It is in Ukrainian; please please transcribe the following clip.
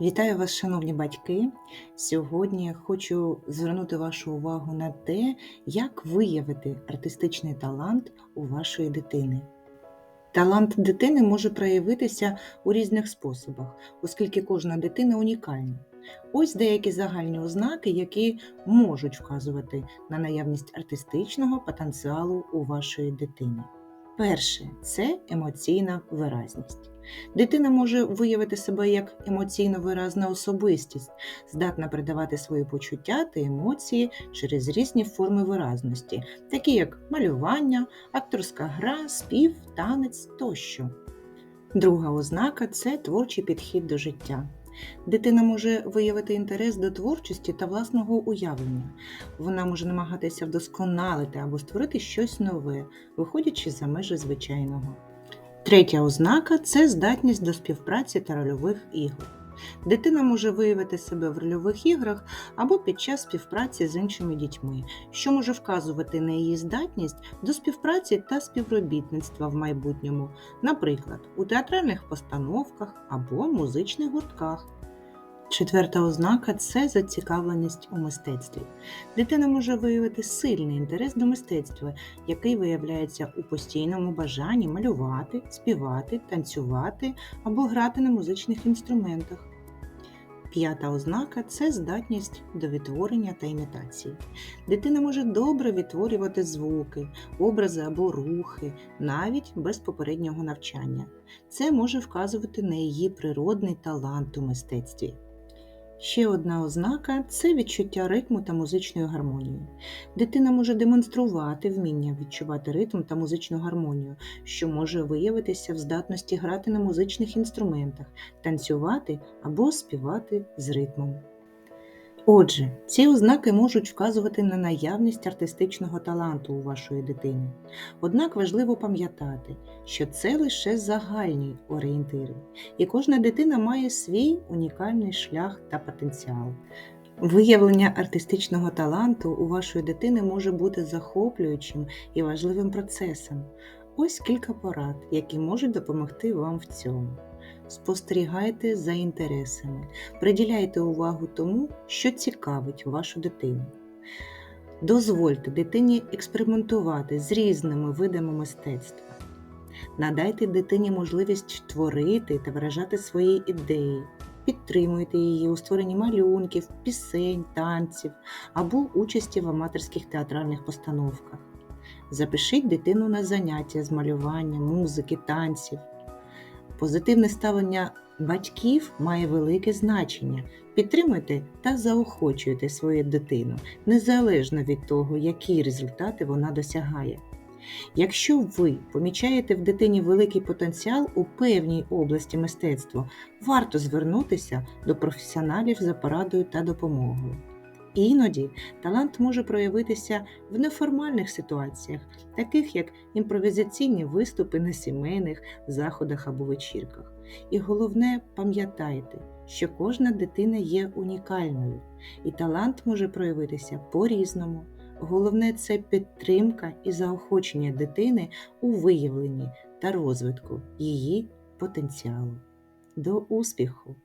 Вітаю вас, шановні батьки. Сьогодні хочу звернути вашу увагу на те, як виявити артистичний талант у вашої дитини. Талант дитини може проявитися у різних способах, оскільки кожна дитина унікальна. Ось деякі загальні ознаки, які можуть вказувати на наявність артистичного потенціалу у вашої дитини. Перше це емоційна виразність. Дитина може виявити себе як емоційно виразна особистість, здатна передавати свої почуття та емоції через різні форми виразності, такі як малювання, акторська гра, спів, танець тощо. Друга ознака це творчий підхід до життя. Дитина може виявити інтерес до творчості та власного уявлення. Вона може намагатися вдосконалити або створити щось нове, виходячи за межі звичайного. Третя ознака це здатність до співпраці та рольових ігор. Дитина може виявити себе в рольових іграх або під час співпраці з іншими дітьми, що може вказувати на її здатність до співпраці та співробітництва в майбутньому, наприклад, у театральних постановках або музичних гуртках. Четверта ознака це зацікавленість у мистецтві. Дитина може виявити сильний інтерес до мистецтва, який виявляється у постійному бажанні малювати, співати, танцювати або грати на музичних інструментах. П'ята ознака це здатність до відтворення та імітації. Дитина може добре відтворювати звуки, образи або рухи, навіть без попереднього навчання. Це може вказувати на її природний талант у мистецтві. Ще одна ознака це відчуття ритму та музичної гармонії. Дитина може демонструвати вміння відчувати ритм та музичну гармонію, що може виявитися в здатності грати на музичних інструментах, танцювати або співати з ритмом. Отже, ці ознаки можуть вказувати на наявність артистичного таланту у вашої дитини. Однак важливо пам'ятати, що це лише загальні орієнтири, і кожна дитина має свій унікальний шлях та потенціал. Виявлення артистичного таланту у вашої дитини може бути захоплюючим і важливим процесом. Ось кілька порад, які можуть допомогти вам в цьому. Спостерігайте за інтересами, приділяйте увагу тому, що цікавить вашу дитину. Дозвольте дитині експериментувати з різними видами мистецтва. Надайте дитині можливість творити та виражати свої ідеї. Підтримуйте її у створенні малюнків, пісень, танців або участі в аматорських театральних постановках. Запишіть дитину на заняття з малювання, музики, танців. Позитивне ставлення батьків має велике значення. Підтримуйте та заохочуйте свою дитину, незалежно від того, які результати вона досягає. Якщо ви помічаєте в дитині великий потенціал у певній області мистецтва, варто звернутися до професіоналів за порадою та допомогою. Іноді талант може проявитися в неформальних ситуаціях, таких як імпровізаційні виступи на сімейних заходах або вечірках. І головне, пам'ятайте, що кожна дитина є унікальною, і талант може проявитися по-різному. Головне це підтримка і заохочення дитини у виявленні та розвитку її потенціалу. До успіху!